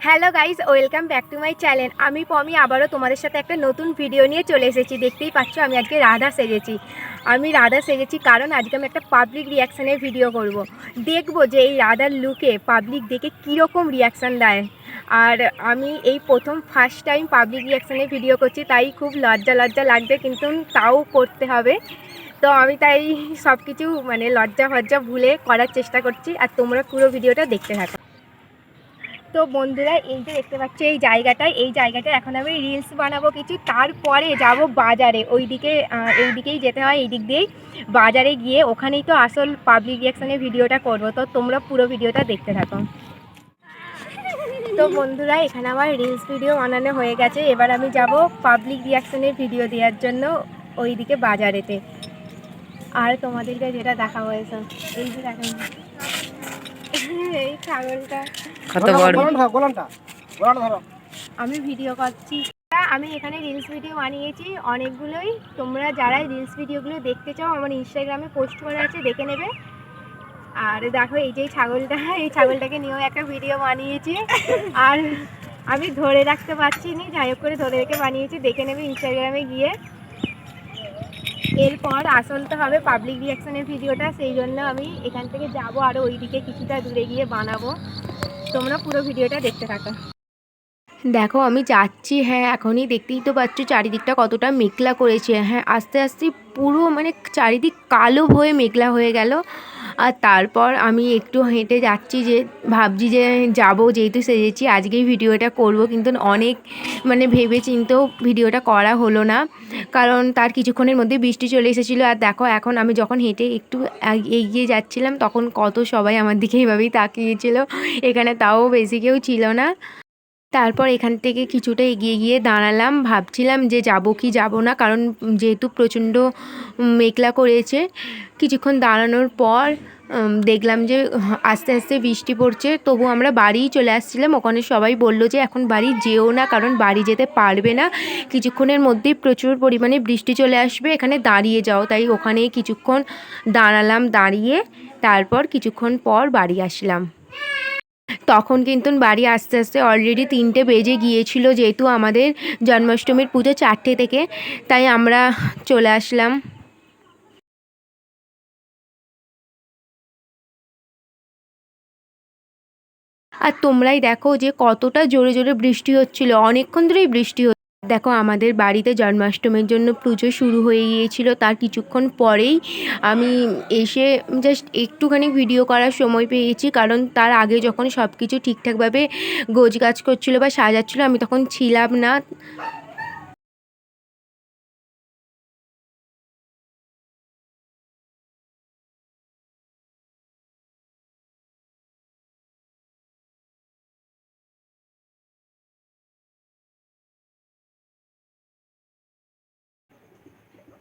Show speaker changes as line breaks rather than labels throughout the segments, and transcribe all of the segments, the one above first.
Hello guys welcome back to my channel আমি পমি, আবারও তোমাদের সাথে একটা নতুন ভিডিও নিয়ে চলে এসেছি। দেখতেই পাচ্ছ, আমি আজকে রাধা সেজেছি। আমি রাধা সেজেছি কারণ আজকে আমি একটা পাবলিক রিয়াকশানের ভিডিও করব। দেখব যে এই রাধার লুকে পাবলিক দেখে কীরকম রিয়াকশান দেয়। আর আমি এই প্রথম ফার্স্ট টাইম পাবলিক রিয়াকশানের ভিডিও করছি, তাই খুব লজ্জা লজ্জা লাগবে, কিন্তু তাও করতে হবে। তো আমি তাই সব কিছু মানে লজ্জা ফজ্জা ভুলে করার চেষ্টা করছি, আর তোমরা পুরো ভিডিওটা দেখতে থাকো। তো বন্ধুরা, এই যে দেখতে পাচ্ছ, এই জায়গাটায় এই জায়গাটায় এখন আমি রিলস বানাবো কিছু। তারপরে যাব বাজারে, ওইদিকে এই দিকেই যেতে হয় এই দিক দিয়েই। বাজারে গিয়ে ওখানেই তো আসল পাবলিক রিয়াকশানের ভিডিওটা করব। তো তোমরা পুরো ভিডিওটা দেখতে থাকো। তো বন্ধুরা, এখানে আমার রিলস ভিডিও বানানো হয়ে গেছে। এবার আমি যাব পাবলিক রিয়াকশানের ভিডিও দেওয়ার জন্য ওইদিকে বাজারেতে। আর তোমাদেরকে যেটা দেখা হয়েছে এই যে দেখেন। এই ছাগলটা।
কত বড়
আমি ভিডিও করছি। আমি এখানে রিলস ভিডিও বানিয়েছি। অনেকগুলোই। তোমরা যারা রিলস ভিডিওগুলো দেখতে চাও আমার ইনস্টাগ্রামে পোস্ট করা আছে দেখে নেবে। আর দেখো এই যে ছাগলটা এই ছাগলটাকে নিয়েও একটা ভিডিও বানিয়েছি। আর আমি ধরে রাখতে পারছি নি। যাই হোক করে ধরে রেখে বানিয়েছি। দেখে নেবে ইনস্টাগ্রামে গিয়ে। এরপর আসলতে হবে পাবলিক রিয়াকশনের ভিডিওটা, সেই জন্য আমি এখান থেকে যাব আরও ওইদিকে কিছুটা দূরে গিয়ে বানাবো। তোমরা পুরো ভিডিওটা দেখতে থাকো। দেখো, আমি যাচ্ছি হ্যাঁ এখনই দেখতেই তো পাচ্ছ চারিদিকটা কতটা মেঘলা করেছে। হ্যাঁ আস্তে আস্তে পুরো মানে চারিদিক কালো হয়ে মেঘলা হয়ে গেল। আর তারপর আমি একটু হেঁটে যাচ্ছি যে, ভাবছি যে যাব, যেহেতু সেজেছি আজকেই ভিডিওটা করব, কিন্তু অনেক মানে ভেবে চিন্তেও ভিডিওটা করা হলো না। কারণ তার কিছুক্ষণের মধ্যে বৃষ্টি চলে এসেছিল, আর দেখো এখন আমি যখন হেঁটে একটু এগিয়ে যাচ্ছিলাম, তখন কত সবাই আমার দিকে এইভাবেই তাকিয়েছিল। এখানে তাও বেশি কেউ ছিল না। তারপর এখান থেকে কিছুটা এগিয়ে গিয়ে দাঁড়ালাম। ভাবছিলাম যে যাব কি যাব না, কারণ যেহেতু প্রচণ্ড মেঘলা করেছে, কিছুক্ষণ দাঁড়ানোর পর দেখলাম যে আস্তে আস্তে বৃষ্টি পড়ছে। তবু আমরা বাড়িই চলে আসছিলাম। ওখানে সবাই বলল যে এখন বাড়ি যেও না, কারণ বাড়ি যেতে পারবে না। কিছুক্ষণের মধ্যেই প্রচুর পরিমাণে বৃষ্টি চলে আসবে, এখানে দাঁড়িয়ে যাও। তাই ওখানে কিছুক্ষণ দাঁড়ালাম, দাঁড়িয়ে তারপর কিছুক্ষণ পর বাড়ি আসলাম। তখন কিন্তু বাড়ি আস্তে আস্তে অলরেডি তিনটে বেজে গিয়েছিল যেহেতু আমাদের জন্মাষ্টমীর পুজো চারটে থেকে, তাই আমরা চলে আসলাম। আর তোমরাই দেখো যে কতটা জোরে জোরে বৃষ্টি হচ্ছিল, অনেকক্ষণ ধরেই বৃষ্টি দেখো, আমাদের বাড়িতে জন্মাষ্টমীর জন্য পুজো শুরু হয়ে গিয়েছিল। তার কিছুক্ষণ পরেই আমি এসে জাস্ট একটুখানি ভিডিও করার সময় পেয়েছি। কারণ তার আগে যখন সব কিছু ঠিকঠাকভাবে গোজগাছ করছিল বা সাজাচ্ছিলো, আমি তখন ছিলাম না।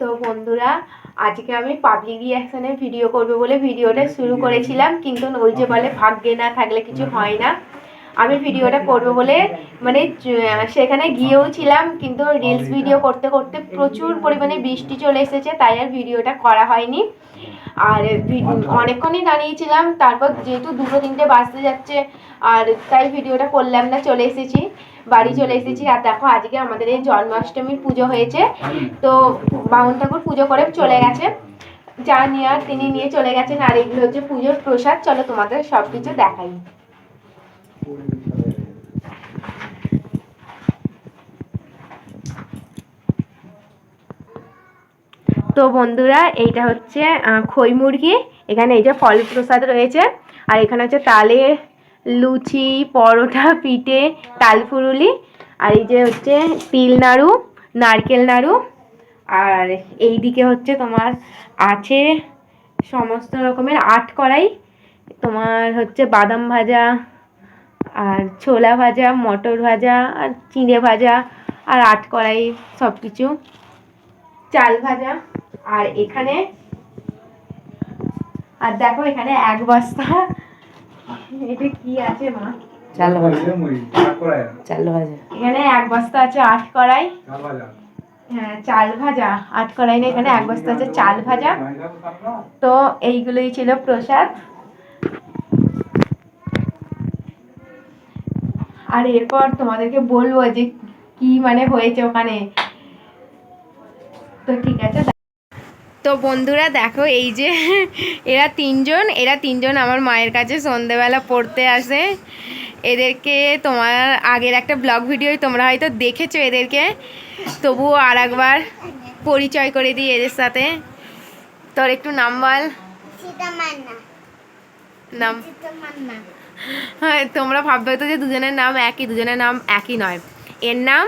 তো বন্ধুরা আজকে আমি পাবলিক রিয়াকশনের ভিডিও করবে বলে ভিডিওটা শুরু করেছিলাম কিন্তু ওই যে বলে ভাগ্যে না থাকলে কিছু হয় না। আমি ভিডিওটা করব বলে মানে সেখানে গিয়েও ছিলাম কিন্তু রিলস ভিডিও করতে করতে প্রচুর পরিমাণে বৃষ্টি চলে এসেছে তাই আর ভিডিওটা করা হয়নি। আর ভি- অনেকক্ষণই দাঁড়িয়েছিলাম তারপর যেহেতু দুটো তিনটে বাজতে যাচ্ছে আর তাই ভিডিওটা করলাম না চলে এসেছি। বাড়ি চলে এসেছি। আর দেখো আজকে আমাদের এই জন্মাষ্টমীর পুজো হয়েছে। তো বামুন ঠাকুর পুজো করে চলে গেছে। যা নেওয়ার তিনি নিয়ে চলে গেছেন। আর এগুলো হচ্ছে পুজোর প্রসাদ। চলো তোমাদের সব কিছু দেখাই। তো বন্ধুরা এইটা হচ্ছে আহ, খই মুরগি। এখানে এই যে ফল প্রসাদ রয়েছে। আর এখানে হচ্ছে তালে লুচি, পরোটা, পিঠে তালফুরুলি আর এই যে হচ্ছে তিল নাড়ু, নারকেল নাড়ু, আর এই দিকে হচ্ছে তোমার আছে সমস্ত রকমের আট কড়াই, তোমার হচ্ছে বাদাম ভাজা, আর ছোলা ভাজা, মটর ভাজা, আর চিঁড়ে ভাজা, আর আট কড়াই সব কিছু চাল ভাজা, আর এখানে, আর দেখো এখানে এক বস্তা এটা কি আছে মা?
চাল ভাজা। চাল ভাজা।
এখানে এক বস্তা আছে আট কড়াই। হ্যাঁ চাল ভাজা। আট কড়াই না এখানে এক বস্তা আছে চাল ভাজা। তো এইগুলোই ছিল প্রসাদ। আর এরপর তোমাদেরকে বলব যে কি মানে হয়েছে ওখানে। তো ঠিক আছে তো বন্ধুরা দেখো এই যে এরা তিনজন এরা তিনজন আমার মায়ের কাছে সন্ধেবেলা পড়তে আসে। এদেরকে তোমার আগের একটা ব্লগ ভিডিওই তোমরা হয়তো দেখেছ এদেরকে। তবুও আর একবার পরিচয় করে দিই এদের সাথে। তোর একটু নাম বল। নাম। হ্যাঁ তোমরা ভাববে তো যে দুজনের নাম একই দুজনের নাম একই নয়। এর নাম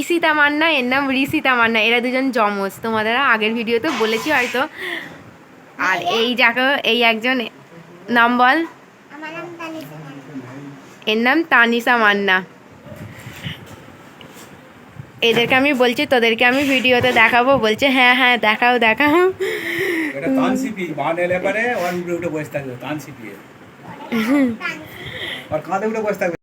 ইসিতা মান্না এর নাম ঋষি তামান্না এরা দুজন যমজ। তোমাদের আগের ভিডিওতে বলেছি হয়তো। আর এই যাকে এই একজন নাম বল। এর নাম তানিসা মান্না। এদেরকে আমি বলছি তোদেরকে আমি ভিডিওতে দেখাবো। বলছে হ্যাঁ হ্যাঁ দেখাও দেখাও।
আর কাঁধে উঠে বসে থাকবে।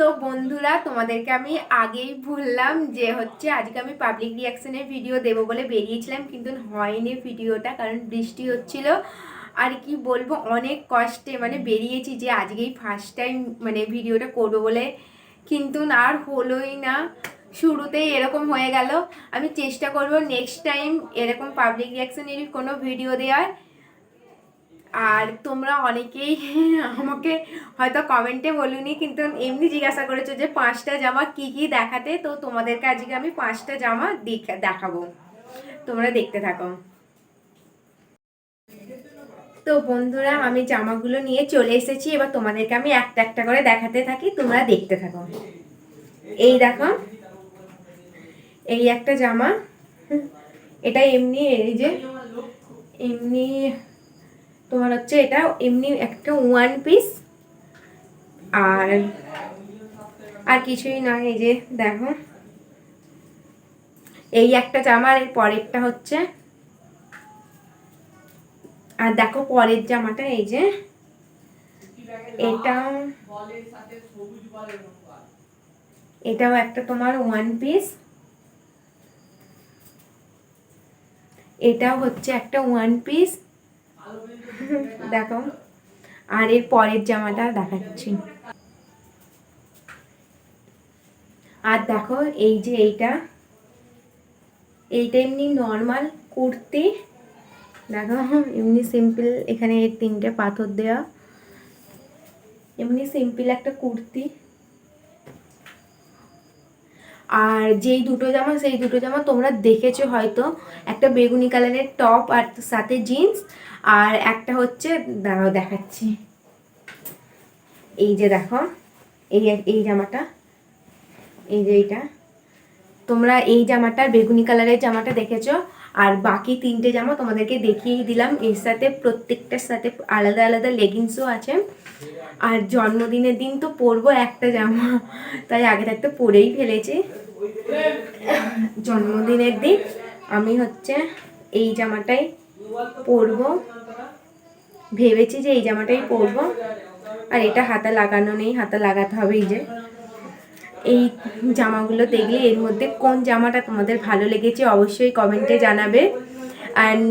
তো বন্ধুরা, তোমাদেরকে আমি আগেই বললাম যে হচ্ছে আজকে আমি পাবলিক রিয়াকশনের ভিডিও দেবো বলে বেরিয়েছিলাম, কিন্তু হয়নি ভিডিওটা কারণ বৃষ্টি হচ্ছিল। আর কি বলব, অনেক কষ্টে মানে বেরিয়েছি যে আজকেই ফার্স্ট টাইম মানে ভিডিওটা করব বলে। কিন্তু আর হলোই না। শুরুতেই এরকম হয়ে গেল। আমি চেষ্টা করব নেক্সট টাইম এরকম পাবলিক রিয়াকশনের কোনো ভিডিও দেওয়ার। আর তোমরা অনেকেই আমাকে হয়তো কমেন্টে বলুনি, কিন্তু এমনি জিজ্ঞাসা করেছ যে পাঁচটা জামা কি কি দেখাতে? তো তোমাদেরকে আজকে আমি পাঁচটা জামা দেখা- দেখাবো। তোমরা দেখতে থাকো। তো বন্ধুরা, আমি জামাগুলো নিয়ে চলে এসেছি। এবার তোমাদেরকে আমি একটা একটা করে দেখাতে থাকি। তোমরা দেখতে থাকো। এই দেখো। এই একটা জামা। এটা এমনি এই যে এমনি তোমার হচ্ছে এটা এমনি একটা ওয়ান পিস আর আর কিছুই নয় এই যে দেখো। এই একটা জামা আর পরেরটা হচ্ছে। আর দেখো পরের জামাটা, এই যে। এটাও এটাও একটা তোমার ওয়ান পিস এটাও হচ্ছে একটা ওয়ান পিস দেখো। আর এর পরের জামাটা দেখাচ্ছি। আর দেখো, এই যে এইটা এইটা এমনি নর্মাল কুর্তি। দেখো, এমনি সিম্পল এখানে এই তিনটে পাথর দেওয়া এমনি সিম্পল একটা কুর্তি। আর যেই দুটো জামা, সেই দুটো জামা তোমরা দেখেছ হয়তো। একটা বেগুনি কালারের টপ আর সাথে জিন্স, আর একটা হচ্ছে, দাঁড়াও দেখাচ্ছি। এই যে দেখো, এই এই জামাটা, এই যে এইটা। তোমরা এই জামাটা, বেগুনি কালারের জামাটা দেখেছ? আর বাকি তিনটে জামা তোমাদেরকে দেখিয়ে দিলাম। এর সাথে প্রত্যেকটার সাথে আলাদা আলাদা লেগিংসও আছে। আর জন্মদিনের দিন তো পরবো একটা জামা, তাই আগে থাকতে পরেই ফেলেছি। জন্মদিনের দিন আমি হচ্ছে এই জামাটাই পরবো। ভেবেছি যে এই জামাটাই পরবো। আর এটা হাতা লাগানো নেই, হাতা লাগাতে হবে এই যে। এই জামাগুলো দেখলে এর মধ্যে কোন জামাটা তোমাদের ভালো লেগেছে অবশ্যই কমেন্টে জানাবে। অ্যান্ড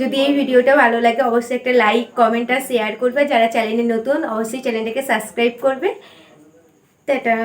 যদি এই ভিডিওটা ভালো লাগে অবশ্যই একটা লাইক কমেন্ট আর শেয়ার করবে। যারা চ্যানেলে নতুন, অবশ্যই চ্যানেলটাকে সাবস্ক্রাইব করবে। টাটা।